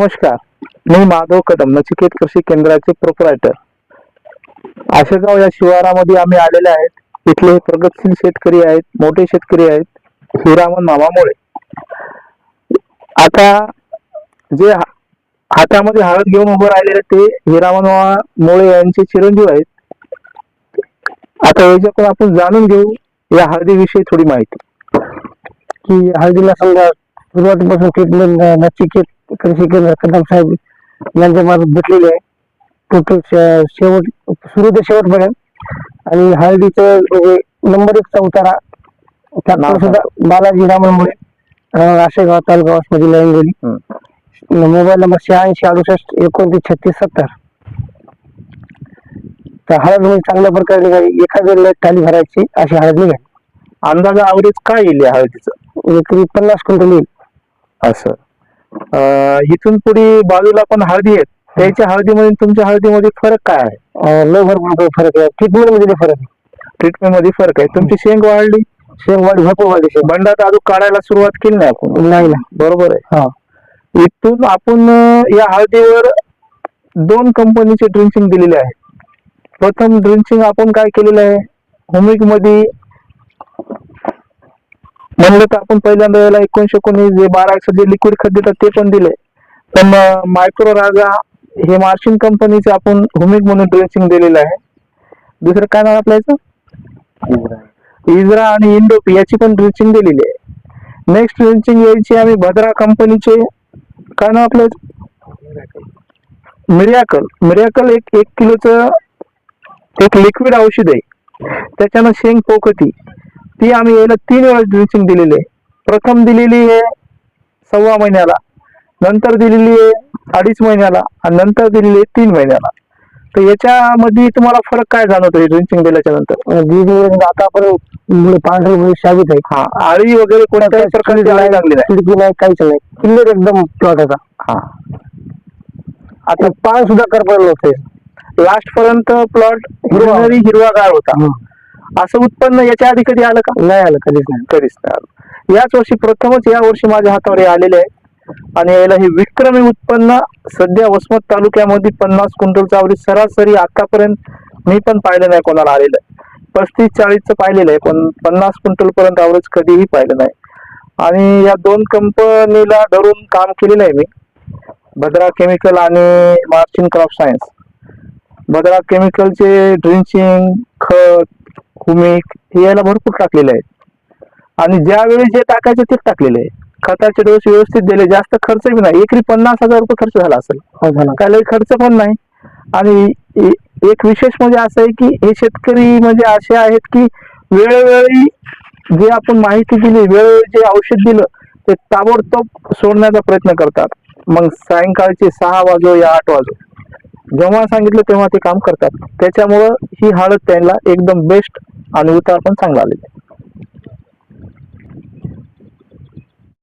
नमस्कार मी माधव कदम नचिकेत कृषी केंद्राचे प्रोपरायटर आशेगाव या शिवारामध्ये आम्ही आलेले आहेत. इथले प्रगतशील शेतकरी आहेत मोठे शेतकरी आहेत हिरामन मामामुळे. आता जे हातामध्ये हळद घेऊन उभं राहिलेले ते हिरामन मामा मुळे यांचे चिरंजीव आहेत. आता याच्याकडून आपण जाणून घेऊ या हळदीविषयी थोडी माहिती. की हळदीला समजा सुरुवातीपासून ट्रीटमेंट नचिकेत कृषी केंद्र कदम साहेब यांच्या मार्फत भेटलेली आहे. टोटल शेवट सुरू ते शेवटपर्यंत आणि हळदीचं म्हणजे नंबर एकचा उतारा. त्यात सुद्धा बालाजी रामनमुळे राहणार आशेगाव तालुका वसमत जिल्हा हिंगोली मोबाईल नंबर शहाऐंशी अडुसष्ट एकोणतीस छत्तीस सत्तर. तर हळद म्हणजे चांगल्या प्रकारे निघाली. एका वेळेला टाली भरायची अशी हळद निघाली. अंदाजा ॲव्हरेज काय येईल हळदीचं? एकरी पन्नास क्विंटल येईल. असं. इथून पुढे बाजूला पण हळदी आहेत. त्याच्या हळदीमध्ये तुमच्या हळदीमध्ये फरक काय आहे? लय भरपूर फरक आहे. ट्रीटमेंटमध्ये फरक आहे. ट्रीटमेंटमध्ये फरक आहे. तुमची शेंग वाढली? शेंगवाडी भरपूर वाढली शेंग. बंडा दादू काढायला सुरुवात केली नाही आपण. नाही ना बरोबर आहे. हा. इथून आपण या हळदीवर दोन कंपनीचे ड्रिंचिंग दिलेले आहे प्रथम ड्रिंचिंग आपण काय केलेलं आहे? होमिकमध्ये म्हणलं तर आपण पहिल्यांदा याला एकोणीशे एकोणीस जे बारा जे लिक्विड खत देतात ते पण दिले. पण मायक्रो राजा हे मार्शिन कंपनीचे आपण हुमिक म्हणून ड्रेसिंग दिलेलं आहे. दुसरं काय नाव आपलं याचं? इजरा आणि इंडोप याची पण ड्रेसिंग दिलेली आहे. नेक्स्ट ड्रेसिंग यायची आम्ही भद्रा कंपनीचे काय नाव आपलं मिरियाकल. मिरियाकल एक एक किलोचं एक लिक्विड औषध आहे. त्याच्यानं शेंग पोकती ती आम्ही याला तीन वेळा ड्रिंचिंग दिलेली आहे. प्रथम दिलेली आहे सव्वा महिन्याला नंतर दिलेली आहे अडीच महिन्याला आणि नंतर दिलेली आहे तीन महिन्याला. तर याच्यामध्ये तुम्हाला फरक काय जाणवतो ड्रिंचिंग दिल्याच्या नंतर? दीड आतापर्यंत पांढरे साबित आहे. हा आळी वगैरे कोणत्याही प्रकारची आळी लागली नाही. खिडकी नाही काहीच नाही. क्लिअर एकदम प्लॉट होता. हा. आता पान सुद्धा करपण नव्हते लास्ट पर्यंत प्लॉट हिरवागार होता. असं उत्पन्न याच्या आधी कधी आलं का? नाही आलं कधीच नाही कधीच नाही आलं. याच वर्षी प्रथमच या वर्षी माझ्या हातावर हे आलेले आहे. आणि याला हे विक्रमी उत्पन्न सध्या वसमत तालुक्यामध्ये पन्नास क्विंटलचं अवरेज सरासरी आतापर्यंत मी पण पाहिलं नाही कोणाला आलेलं आहे. पस्तीस चाळीसचं पाहिलेलं आहे पण पन्नास क्विंटल पर्यंत अवरेज कधीही पाहिलं नाही. आणि या दोन कंपनीला धरून काम केलेलं आहे मी. भद्रा केमिकल आणि मार्चिन क्रॉप सायन्स भद्रा केमिकलचे ड्रिंचिंग खत हुमिक हे याला भरपूर टाकलेले आहेत. आणि ज्यावेळी जे टाकायचे तेच टाकलेले आहे खताचे डोस व्यवस्थित दिले जास्त खर्च बी नाही. एकरी पन्नास हजार रुपये खर्च झाला असेल. हो झाला काय लई खर्च पण नाही. आणि एक विशेष म्हणजे असं आहे की हे शेतकरी म्हणजे असे आहेत की वेळोवेळी जे आपण माहिती दिली वेळोवेळी जे औषध दिलं ते ताबडतोब सोडण्याचा प्रयत्न करतात. मग सायंकाळचे सहा वाजो या आठ वाजो. जेव्हा सांगितलं तेव्हा ते काम करतात. त्याच्यामुळं ही हळद त्यांना एकदम बेस्ट आणि उतार पण चांगला आलेला आहे.